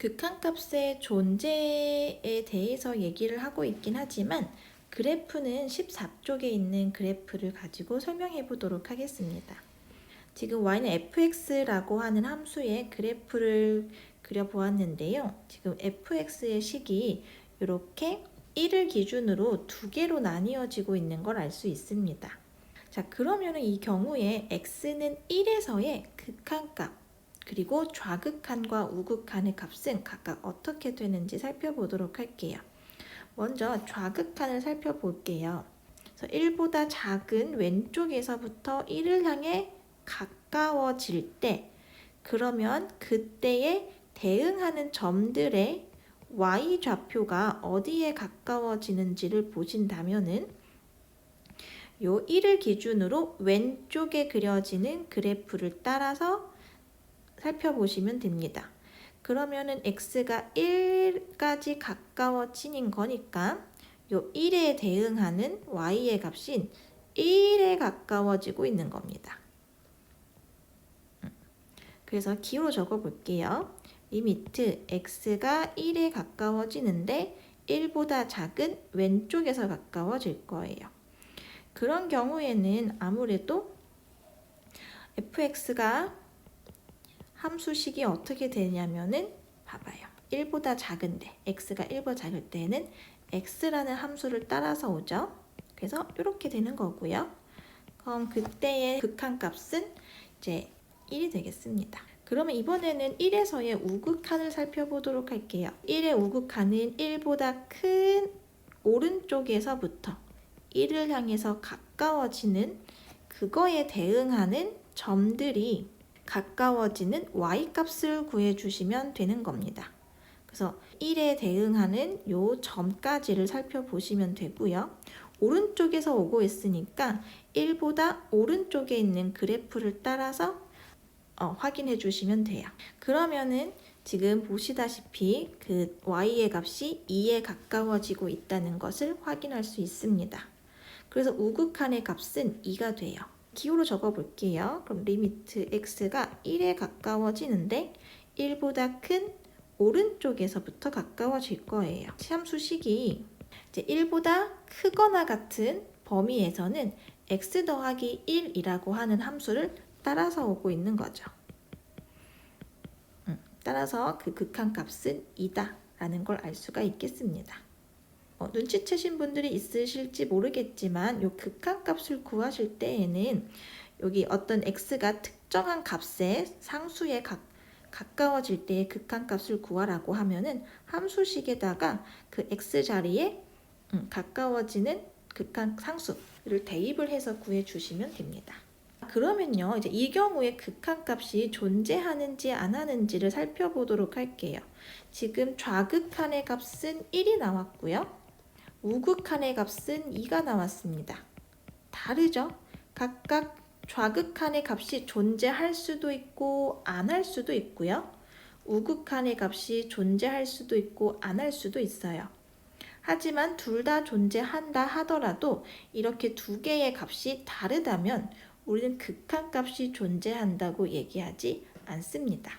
극한값의 존재에 대해서 얘기를 하고 있긴 하지만 그래프는 14쪽에 있는 그래프를 가지고 설명해 보도록 하겠습니다. 지금 y는 fx라고 하는 함수의 그래프를 그려보았는데요. 지금 fx의 식이 이렇게 1을 기준으로 두 개로 나뉘어지고 있는 걸 알 수 있습니다. 자, 그러면 이 경우에 x는 1에서의 극한값, 그리고 좌극한과 우극한의 값은 각각 어떻게 되는지 살펴보도록 할게요. 먼저 좌극한을 살펴볼게요. 그래서 1보다 작은 왼쪽에서부터 1을 향해 가까워질 때 그러면 그때에 대응하는 점들의 y 좌표가 어디에 가까워지는지를 보신다면은 요 1을 기준으로 왼쪽에 그려지는 그래프를 따라서 살펴보시면 됩니다. 그러면은 x가 1까지 가까워지는 거니까 요 1에 대응하는 y의 값인 1에 가까워지고 있는 겁니다. 음. 그래서 기호로 적어 볼게요. 리미트 x가 1에 가까워지는데 1보다 작은 왼쪽에서 가까워질 거예요. 그런 경우에는 아무래도 fx가 함수식이 어떻게 되냐면은 봐봐요. 1보다 작은데 x가 1보다 작을 때는 x라는 함수를 따라서 오죠. 그래서 이렇게 되는 거고요. 그럼 그때의 극한값은 이제 1이 되겠습니다. 그러면 이번에는 1에서의 우극한을 살펴보도록 할게요. 1의 우극한은 1보다 큰 오른쪽에서부터 1을 향해서 가까워지는 그거에 대응하는 점들이 가까워지는 y-값을 구해주시면 되는 겁니다. 그래서 1에 대응하는 요 점까지를 살펴보시면 되고요. 오른쪽에서 오고 있으니까 1보다 오른쪽에 있는 그래프를 따라서 어, 확인해 주시면 돼요. 그러면은 지금 보시다시피 그 y의 값이 2에 가까워지고 있다는 것을 확인할 수 있습니다. 그래서 우극한의 값은 2가 돼요. 기호로 적어 볼게요. 그럼 리미트 x가 1에 가까워지는데 1보다 큰 오른쪽에서부터 가까워질 거예요. 함수식이 이제 1보다 크거나 같은 범위에서는 x 더하기 1이라고 하는 함수를 따라서 오고 있는 거죠. 음, 따라서 그 극한 값은 2다라는 걸 알 수가 있겠습니다. 어, 눈치채신 분들이 있으실지 모르겠지만 이 극한값을 구하실 때에는 여기 어떤 x가 특정한 값의 상수에 가, 가까워질 때의 극한값을 구하라고 하면은 함수식에다가 그 x 자리에 음, 가까워지는 극한 상수를 대입을 해서 구해 주시면 됩니다. 그러면요, 이제 이 경우에 극한값이 존재하는지 안 하는지를 살펴보도록 할게요. 지금 좌극한의 값은 1이 나왔고요. 우극한의 값은 2가 나왔습니다. 다르죠? 각각 좌극한의 값이 존재할 수도 있고 안 할 수도 있고요. 우극한의 값이 존재할 수도 있고 안 할 수도 있어요. 하지만 둘 다 존재한다 하더라도 이렇게 두 개의 값이 다르다면 우리는 극한 값이 존재한다고 얘기하지 않습니다.